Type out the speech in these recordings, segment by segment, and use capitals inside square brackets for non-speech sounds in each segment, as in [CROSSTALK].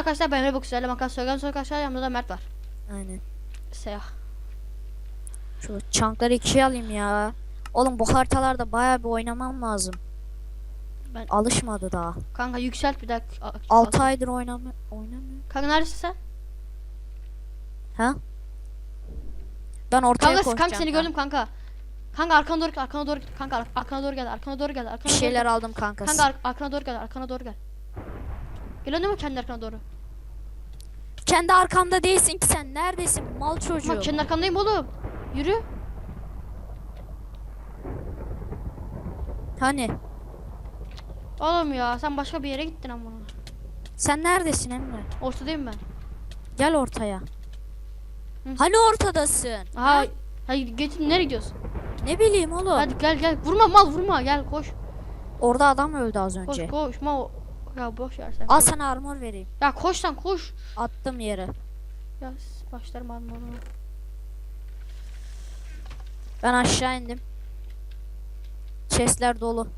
arkadaşlar ben Rebok sizlerle makas söyleyen arkadaşlar yanımda da Mert var. Aynen. Seyah. Şu çankları ikiye alayım ya. Oğlum bu haritalarda bayağı bir oynamam lazım. Ben- Alışmadı daha. Kanka yükselt bir dakika. 6 aydır oynamı oynamıyor. Kanka neredesin sen? Ha? Ben ortaya Kanka, koşacağım. kanka seni gördüm kanka. Kanka arkana doğru arkana doğru kanka ar- arkana doğru gel arkana doğru gel arkana Bir doğru şeyler gel. aldım kanka. Kanka ar- arkana doğru gel arkana doğru gel. Değil mi kendi arkana doğru? Kendi arkamda değilsin ki sen. Neredesin mal çocuğu? Bak kendi arkandayım oğlum. Yürü. Hani? Oğlum ya sen başka bir yere gittin ama. Sen neredesin Emre? Ortadayım ben. Gel ortaya. Hı. Hani ortadasın? Aha. Hadi git nereye gidiyorsun? Ne bileyim oğlum. Hadi gel gel. Vurma mal vurma gel koş. Orada adam öldü az Koş önce. koşma. Ya boş ver sen. Al sana armor vereyim. Ya koş lan koş. Attım yere. Ya başlarım almana. Ben aşağı indim. Chestler dolu.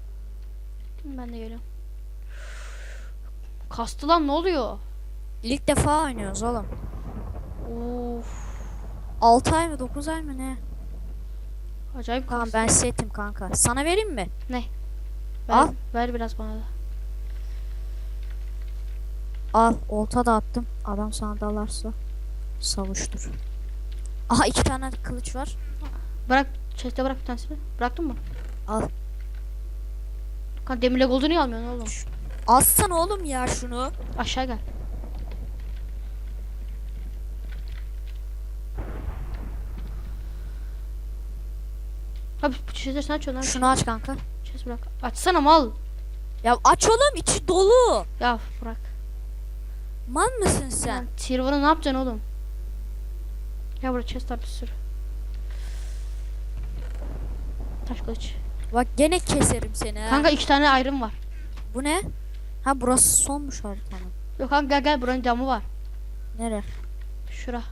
Ben de geliyorum. Kastı lan ne oluyor? İlk defa oynuyoruz oğlum. Of. 6 ay mı 9 ay mı ne? Acayip Tamam kastı. ben setim kanka. Sana vereyim mi? Ver, Al. Ver biraz bana da. Al olta da attım. Adam sana dalarsa savuştur. Aha iki tane kılıç var. Bırak. Chest'e bırak bir tanesini. Bıraktın mı? Al. Kan demirle goldu niye almıyorsun oğlum? Alsana oğlum ya şunu. Aşağı gel. Abi bu chest'leri sen açıyorsun lan. Şunu aç kanka. Chest bırak. Açsana mal. Ya aç oğlum içi dolu. Ya bırak. Man mısın Sen. Tirvan'ı ne yapacaksın oğlum? Ya burada chest var bir sürü. Taş kılıç. Bak gene keserim seni ha. Kanka iki tane ayrım var. Bu ne? Ha burası sonmuş haritanın. Yok kanka gel gel buranın camı var. Nere? Şura.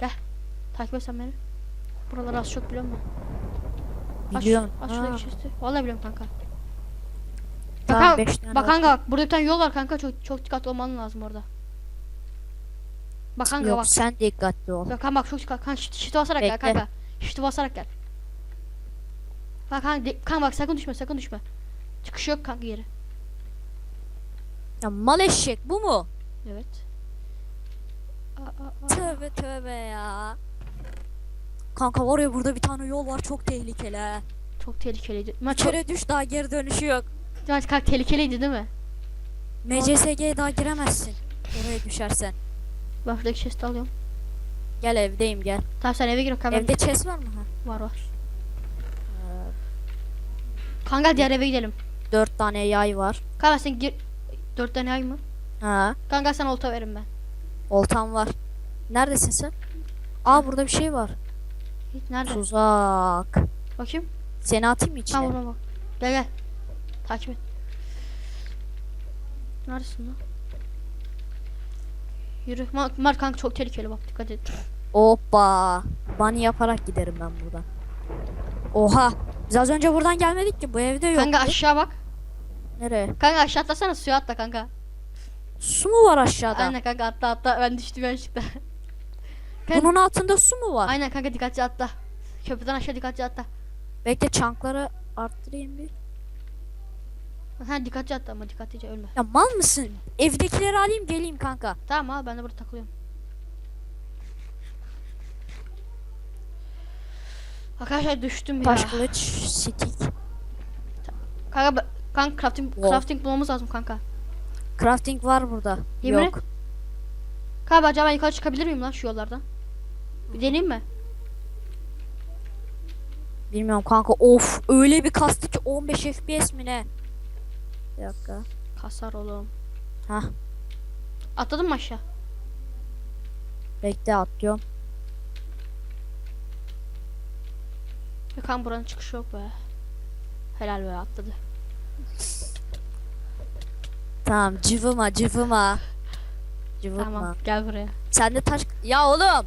Gel. Takip et sen beni. Buraları az çok biliyor musun? Aç, Biliyorum. Aç Ha. şuradaki chest'i. Vallahi biliyorum kanka. Tamam, Bak, kanka bak, burada bir tane yol var kanka çok çok dikkatli olman lazım orada. Bak kanka Yok bak. sen dikkatli ol. Bak kanka bak çok. Kanka shift, shift basarak gel Bekle. kanka. Shift basarak gel. Bak kanka, de- kanka bak sakın düşme sakın düşme. Çıkış yok kanka geri. Ya mal eşek bu mu? Evet. Aa, aa, aa. Tövbe tövbe ya. Kanka var ya burada bir tane yol var çok tehlikeli. Çok tehlikeliydi. Ma Bir çok, düş daha geri dönüşü yok. Ma kanka tehlikeliydi değil mi? MCSG'ye daha giremezsin. Oraya düşersen. Ben şuradaki chest'i alıyorum. Gel evdeyim gel. Tamam sen eve gir kanka. Evde chest var mı? Ha. Var var. Kanka diğer eve gidelim. Dört tane yay var. Kanka sen gir. Dört tane ay mı? Ha. Kanka sen olta verin ben. Oltam var. Neredesin sen? Aa burada bir şey var. Hiç nerede? Tuzak. Bakayım. Seni atayım mı içine? Tamam tamam. Gel gel. Takip et. Neredesin lan? Yürü. Mar, kanka çok tehlikeli bak dikkat et. Hoppa. Bunny yaparak giderim ben buradan. Oha. Biz az önce buradan gelmedik ki. Bu evde yok. Kanka aşağı bak. Nereye? Kanka aşağı atlasana suya atla kanka. Su mu var aşağıda? Aynen kanka atla atla ben düştüm yanlışlıkla. [LAUGHS] Kanka- Bunun altında su mu var? Aynen kanka dikkatli atla. Köprüden aşağı dikkatli atla. Bekle çankları arttırayım bir. Ha dikkatli atla ama dikkatlice ölme. Ya mal mısın? Evdekileri alayım geleyim kanka. Tamam abi ben de burada takılıyorum. Arkadaşlar düştüm ya. Taş kılıç, stick. Kanka kanka crafting Wow. crafting bulmamız lazım kanka. Crafting var burada. Yemin Yok. Kanka acaba ben yukarı çıkabilir miyim lan şu yollardan? Bir deneyeyim mi? Bilmiyorum kanka. Of öyle bir kastı ki 15 FPS mi ne? Bir dakika. Kasar oğlum. Hah. Atladın mı aşağı? Bekle atlıyorum. Kanka buranın çıkışı yok be. Helal be atladı. Tamam cıvıma cıvıma. Cıvıma. Tamam gel buraya. Sen de taş... Ya oğlum.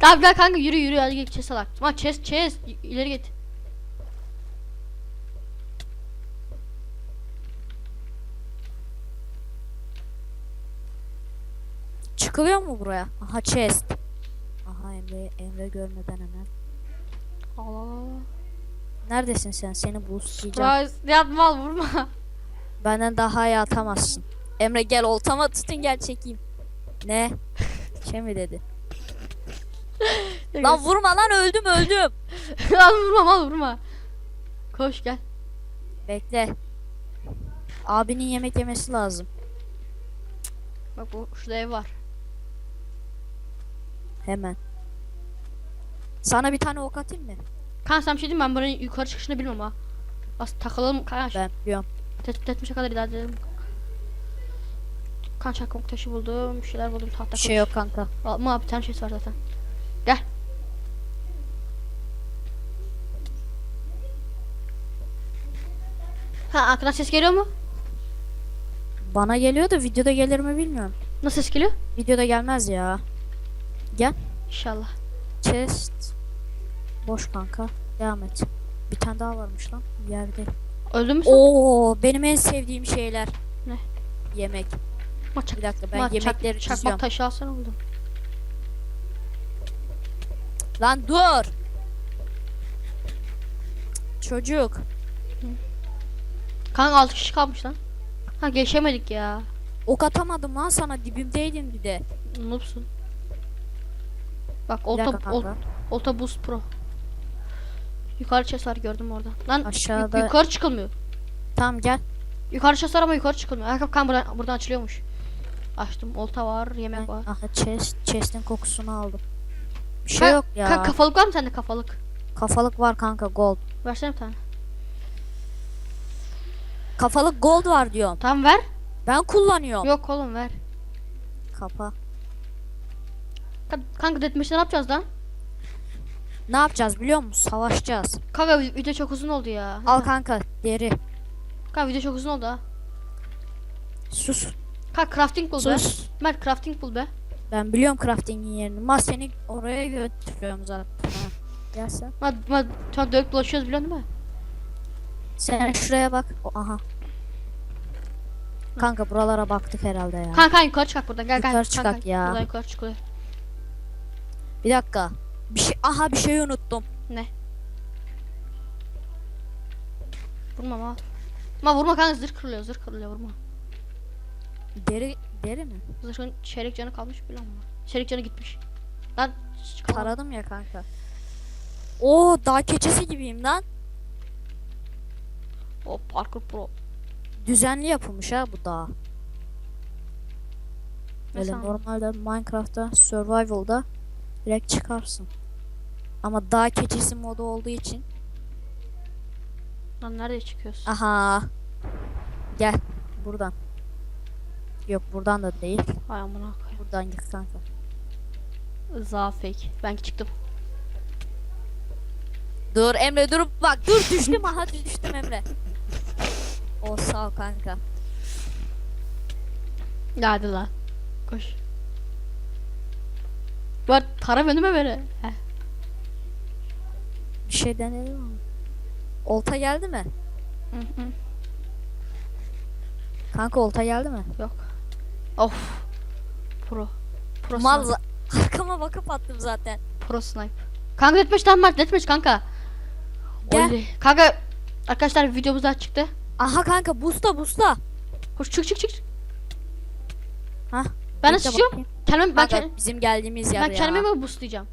Tamam gel kanka yürü yürü hadi git chest alak. Ama chest chest ileri git. Çıkılıyor mu buraya? Aha chest. Aha Emre Emre görmeden hemen. Allah Allah. Neredesin sen? Seni boostlayacağım. Surprise. Mal vurma. Benden daha iyi atamazsın. Emre gel oltama tutun gel çekeyim. Ne? Şey mi dedi? Lan vurma lan öldüm öldüm. [LAUGHS] Lan vurma mal vurma. Koş gel. Bekle. Abinin yemek yemesi lazım. Bak bu şurada ev var. Hemen. Sana bir tane ok atayım mı? Kan sen bir şey diyeyim ben buranın yukarı çıkışını bilmem ha. Bas takılalım kan. Ben biliyorum. Tespit etmişe kadar ilerleyelim. Kan çakmak taşı buldum. Bir şeyler buldum tahta şey yok kanka. Ama bir tane şey var zaten. Gel. Ha arkadan ses geliyor mu? Bana geliyor da videoda gelir mi bilmiyorum. Nasıl ses geliyor? Videoda gelmez ya. Gel. İnşallah. Chest. Boş kanka. Devam et. Bir tane daha varmış lan. Yerde. Öldün mü sen? Oo, benim en sevdiğim şeyler. Ne? Yemek. Ma, çak, Bir dakika ben ma, çak- yemekleri çakmak taşı alsana oğlum. Lan dur. Çocuk. Kanka 6 kişi kalmış lan. Ha geçemedik ya. Ok atamadım lan sana dibimdeydin bir de. Noobsun. Bak kanka. Olta Boost Pro. Yukarı var gördüm orada. Lan Aşağıda- yukarı çıkılmıyor. Tamam gel. Yukarı var ama yukarı çıkılmıyor. Ayakkabı kan buradan, buradan açılıyormuş. Açtım. Olta var, yemek Ben- var. Aha chest. Chest'in kokusunu aldım. Bir şey Ka- yok ya. Ka- kafalık var mı sende kafalık? Kafalık var kanka gold. Versene bir tane. Kafalık gold var diyorum. Tamam ver. Ben kullanıyorum. Yok oğlum ver. Kapa. Ka- Kanka deathmatch'te ne yapacağız lan? Ne yapacağız biliyor musun? Savaşacağız. Kanka vi- video çok uzun oldu ya. Al kanka deri. Kanka video çok uzun oldu ha. Sus. Kanka crafting bul be. Sus. Mert crafting bul be. Ben biliyorum crafting'in yerini. Ma seni oraya götürüyorum zaten. Ha. Gel sen. Ma, ma, tamam dövüp dolaşıyoruz biliyorsun değil mi? Sen şuraya bak. O, aha. Kanka buralara baktık herhalde ya. Kanka yukarı çıkak buradan gel gel. Yukarı çıkak Kanka, ya. Buradan yukarı çıkılıyor. Bir dakika. Bir şey aha bir şey unuttum. Vurma ma. Ma vurma kanka zırh kırılıyor zırh kırılıyor vurma. Deri deri mi? Zırhın çeyrek canı kalmış biliyor musun? Çeyrek canı gitmiş. Lan. Taradım ya kanka. Oo dağ keçesi gibiyim lan. O parkur pro. Düzenli yapılmış ha bu dağ. Mesela- normalde Minecraft'ta survival'da direkt çıkarsın. Ama dağ keçisi modu olduğu için Lan nereye çıkıyorsun? aha gel buradan. Yok buradan da değil. Ay amına koyayım. Buradan git kanka. Za fake. Ben çıktım. Dur Emre dur bak dur düştüm aha düştüm Emre. O sağ ol kanka. Hadi lan. Koş. Var tara mi böyle? Heh. Bir şey denedim ama. Olta geldi mi? Hı hı. Kanka olta geldi mi? Yok. Of. Pro. Pro Mal snipe. [LAUGHS] arkama bakıp attım zaten. Pro snipe. Kanka deathmatch tamam Mert deathmatch kanka. Gel. Oley. Kanka arkadaşlar videomuz daha çıktı. Aha kanka busta busta. Koş çık çık çık. Hah, Ben bakayım. Kendime ben, kendim, bizim geldiğimiz yer ben ya. kendime mi boostlayacağım?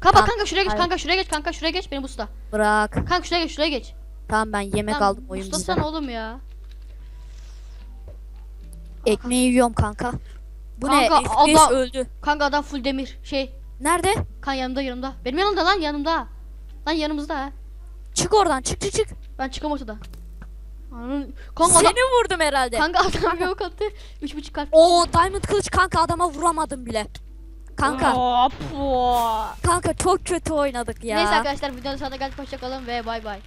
Kanka Tamam, kanka şuraya geç hadi. kanka şuraya geç kanka şuraya geç beni boostla. Bırak. Kanka şuraya geç şuraya geç. Tamam ben yemek Lan aldım oyun boostlasana bizden. oğlum ya. Ekmeği yiyorum kanka. Bu Kanka, ne? FPS öldü. Kanka adam full demir şey. Nerede? Kan yanımda yanımda. Benim yanımda lan yanımda. Lan yanımızda ha. Çık oradan çık çık çık. Ben çıkam ortadan. Ananın- Kanka adam, Seni vurdum herhalde. kanka adam yok attı. Üç buçuk kalp. Oo diamond kılıç kanka adama vuramadım bile. Kanka hop. kanka çok kötü oynadık ya. Neyse arkadaşlar videonun sonuna geldik. Hoşçakalın ve bay bay.